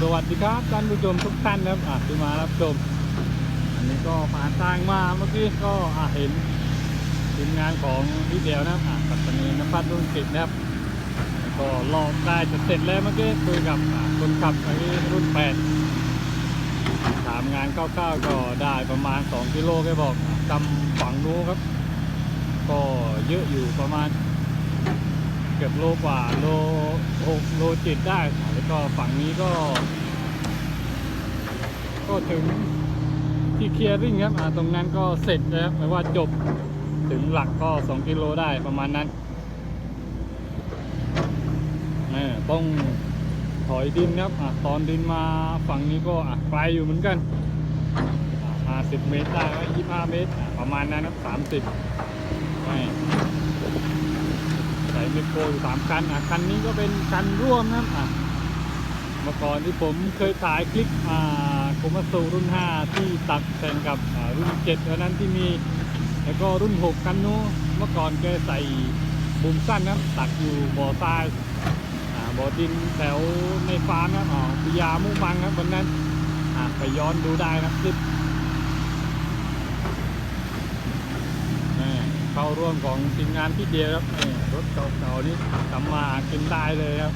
สวัสดีครับท่านผู้ชมทุกท่านนะครับอะที่มารับชม อันนี้ก็ผ่านทางมาเมื่อกี้ก็อะเห็นทีมงานของพี่เดียวนะครับอะปัตตานีนภัสรุ่นสิบนะครับแล้วก็รอบได้จะเสร็จแล้วเมื่อกี้คุยกับอะคนขับไอ้รุ่นแปดถามงานคร่าวๆก็ได้ประมาณ 2 กิโลแกบอกจำฝั่งนู้ครับ ก็เยอะอยู่ประมาณ เกือบโลกว่าโลหกโลเจ็ดได้แล้วก็ฝั่งนี้ก็ ก็ถึงที่เคลียร์ริ่งครับตรงนั้นก็เสร็จแล้วหมายว่าจบถึงหลักก็ 2 กิโลได้ประมาณนั้นต้องถอยดินครับอตอนดินมาฝั่งนี้ก็ไกลอยู่เหมือนกันอะ50 เมตรได้ไหม25 เมตร ประมาณนั้นครับ30ไม่ ใส่ไมโครอยู่สามคันอะคันนี้ก็เป็นคันร่วมนะครับอะเมื่อก่อนที่ผมเคยถ่ายคลิปอ่าโคมาสูรุ่น 5 ที่ตักแข่งกับรุ่น7เท่านั้นที่มี แล้วก็รุ่น 6 คันนู้นเมื่อก่อนแกใส่บุมสั้นนะตักอยู่บ่อทรายอ่าบ่อดินแถวในฟาร์มนะครับอ๋อปิยามุมังครับวันนั้นอะไปย้อนดูได้นะครับคลิป นี่ เข้าร่วมของทีมงานพี่เดียครับรถเก่าๆนี่ทำมากินได้เลยครับ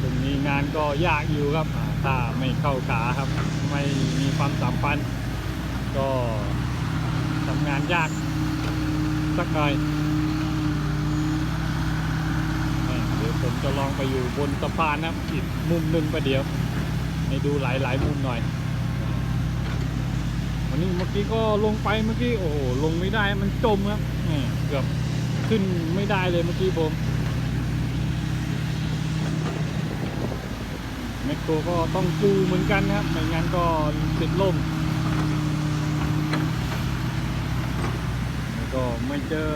ตรงนี้งานก็ยากอยู่ครับ ถ้าไม่เข้าขาครับ ไม่มีความสัมพันธ์ก็ทำงานยากสักหน่อยเดี๋ยวผมจะลองไปอยู่บนสะพานนะครับอีกมุมหนึ่งประเดี๋ยว ให้ดูหลายๆมุมหน่อย วันนี้เมื่อกี้ก็ลงไปเมื่อกี้โอ้โหลงไม่ได้มันจมครับเกือบขึ้นไม่ได้เลยเมื่อกี้ผมแมคโครก็ต้องปูเหมือนกันนะครับไม่งั้นก็ติดล่มก็ไม่เจอ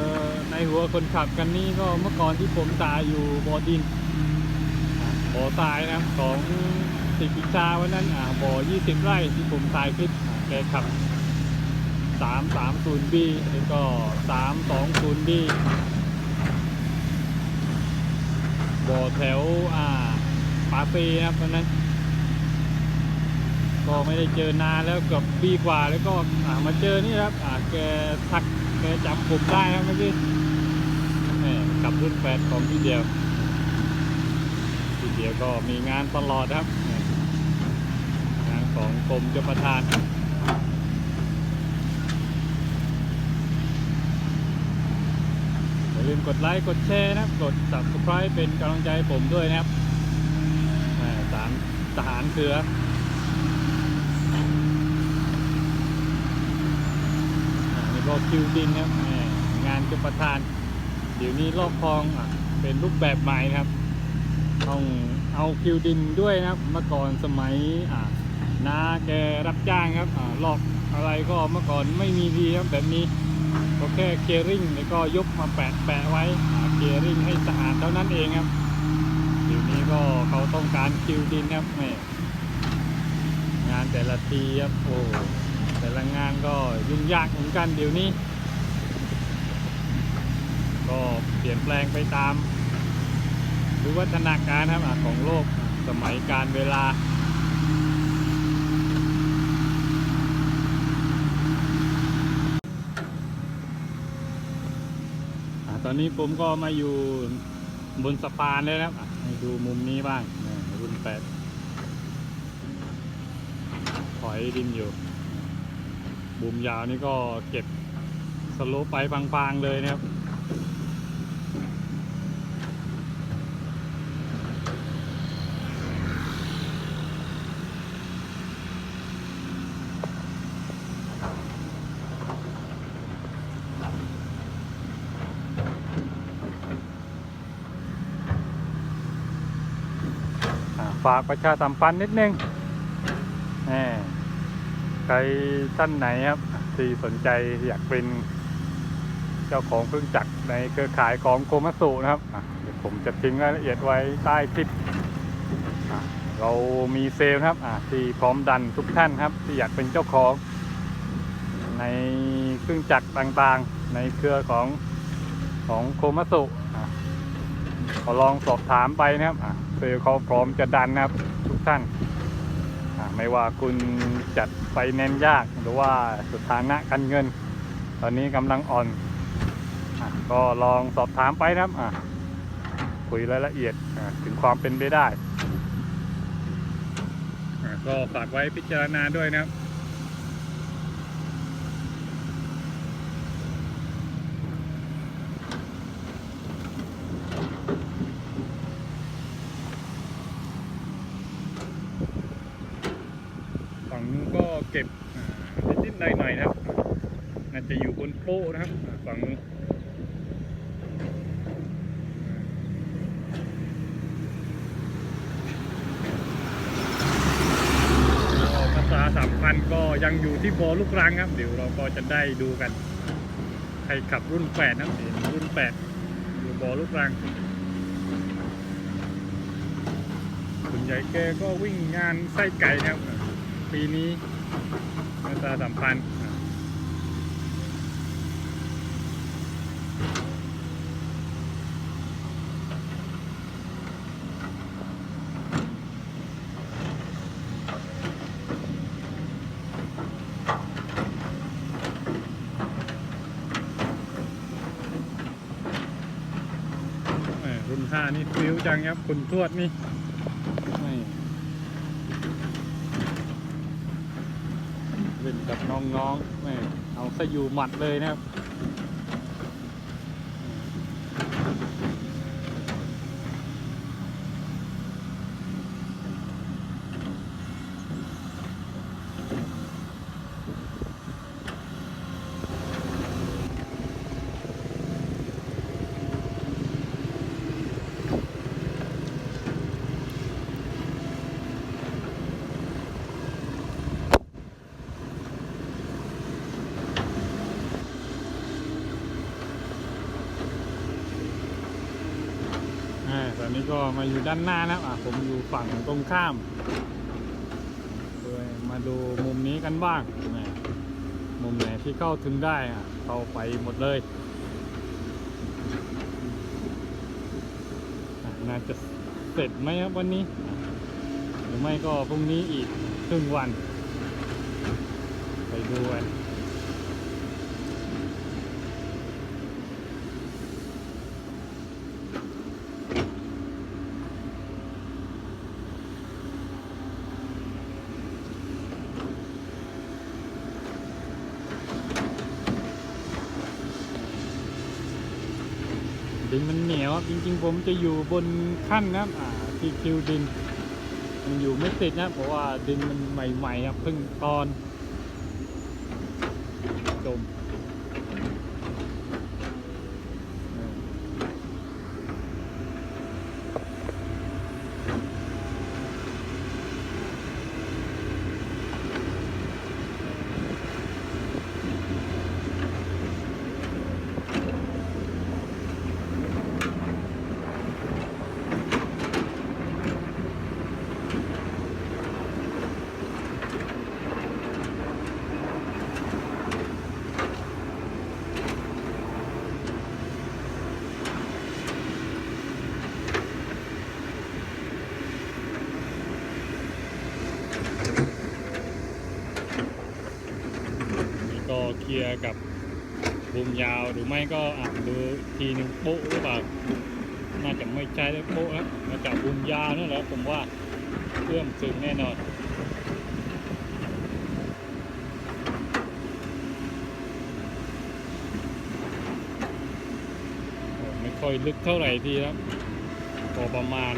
ในหัวคนขับกันนี้ก็เมื่อก่อนที่ผมตายอยู่บอดินบ่อทรายนะครับของสิกิชาวันนั้นอ่าบ่อ 20 ไร่ที่ผมตายคลิปอ่าแกขับ 330B แล้วก็ 320B บ่อแถวอ่าปาเฟ่นะครับวันนั้น ก็ไม่ได้เจอนานแล้วเกือบปีกว่าแล้วก็อ่ามาเจอนี่ครับอ่าแกทักแกจำผมได้ครับเมื่อกี้กับรุ่นแปดของพี่เดียวพี่เดียวก็มีงานตลอดครับ งานของกรมเจ้าประทาน อย่า ลืมกดไลค์กดแชร์นะกด subscribe เป็นกำลังใจให้ผมด้วยนะครับสามทหารเสืออ่านี่ก็คิวดินนะครับงานจุประทาน เดี๋ยวนี้ลอกคลองเป็นรูปแบบใหม่ครับต้องเอาคิวดินด้วยนะครับเมื่อก่อนสมัยอ่านาแกรับจ้างครับอลอกอะไรก็เมื่อก่อนไม่มีดีครับแบบนี้ ก็แค่เคลียร์ริ่งแล้วก็ยกมาแปะแปะไว้เคลียร์ริ่งให้สะอาดเท่านั้นเองครับเดี๋ยวนี้ก็เขาต้องการคิวดินครับแม่งานแต่ละทีครับโอ้แต่ละงานก็ยุ่งยากเหมือนกันเดี๋ยวนี้ ก็เปลี่ยนแปลงไปตามวิวัฒนาการครับของโลกสมัยการเวลา อะตอนนี้ผมก็มาอยู่บนสะพานเลยนะครับให้ดูมุมนี้บ้างรุ่นแปดถอยดินอยู่บุมยาวนี่ก็เก็บสโลปไปฟางๆเลยนะครับ ฝากประชาสัมพันธ์นิดนึงแหมใครท่านไหนครับที่สนใจอยากเป็นเจ้าของเครื่องจักรในเครือข่ายของโคมัสุนะครับเดี๋ยวผมจะทิ้งรายละเอียดไว้ใต้คลิปเรามีเซลครับที่พร้อมดันทุกท่านครับ ที่อยากเป็นเจ้าของในเครื่องจักรต่างๆ ในเครือของของโคมัต สุอะก็ลองสอบถามไปนะครับเซลเขาพร้อมจะดันนะครับ ทุกท่าน ไม่ว่าคุณจัดไฟแนนซ์ยากหรือว่าสถานะการเงิน ตอนนี้กำลังอ่อนอก็ลองสอบถามไปนะครับคุยรายละเอียดถึงความเป็นไปได้ ก็ฝากไว้พิจารณาด้วยนะครับ ก็เก็บนิดๆหน่อยๆนะครับน่าจะอยู่บนโป๊ะนะครับฝั่งนู้นภาษาสามพันก็ยังอยู่ที่บอลูกรังครับ เดี๋ยวเราก็จะได้ดูกัน ใครขับรุ่นแปดนะครับเห็นรุ่นแปดอยู่บอลูกรังส่วนใหญ่แกก็วิ่งงานไส้ไก่นะครับ ปีนี้มาตราสัมพันธ์อะแหม่รุ่นห้านี่ฟิวจังครับคุณทวดนี่ไม่เล่น กับน้องๆแม่เอาซะอยู่หมัดเลยนะครับ ก็มาอยู่ด้านหน้านะครับอะผมอยู่ฝั่งตรงข้ามโดยมาดูมุมนี้กันบ้างมุมไหนที่เข้าถึงได้อะเข้าไปหมดเลยน่าจะเสร็จไหมครับวันนี้ หรือไม่ก็พรุ่งนี้อีกครึ่งวัน ไปดูกัน ดินมันเหนียวจริงๆ ผมจะอยู่บนขั้นนะครับอ่าที่คิวดิน มันอยู่ไม่ติดนะเพราะว่าดินมันใหม่ๆครับเพิ่งตอน นี่ก็เคลียร์กับบุมยาวหรือไม่ก็อะดูทีนึงโป๊ะหรือเปล่าน่าจะไม่ใช่โป๊ะครับมาจากบุมยาวนั่นแหละผมว่าเอื้อมถึงแน่นอนไม่ค่อยลึกเท่าไหร่ทีครับพอประมาณ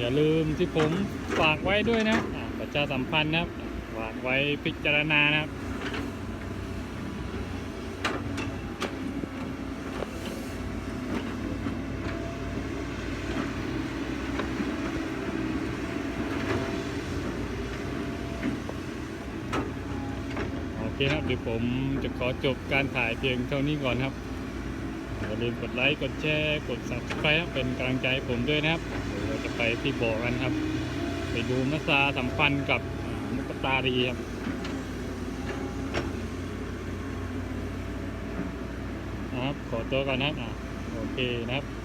อย่าลืมที่ผมฝากไว้ด้วยนะประชาสัมพันธ์นะครับฝากไว้พิจารณานะครับโอเคครับเดี๋ยวผมจะขอจบการถ่ายเพียงเท่านี้ก่อนครับ ลืมกดไลค์ กดแชร์ กด subscribe เป็นกำลังใจผมด้วยนะครับ เราจะไปที่บ่อกันครับ ไปดูมัสซาสัมพันธ์กับมุกตารีครับนะครับ ขอตัวก่อนนะครับ โอเคนะครับ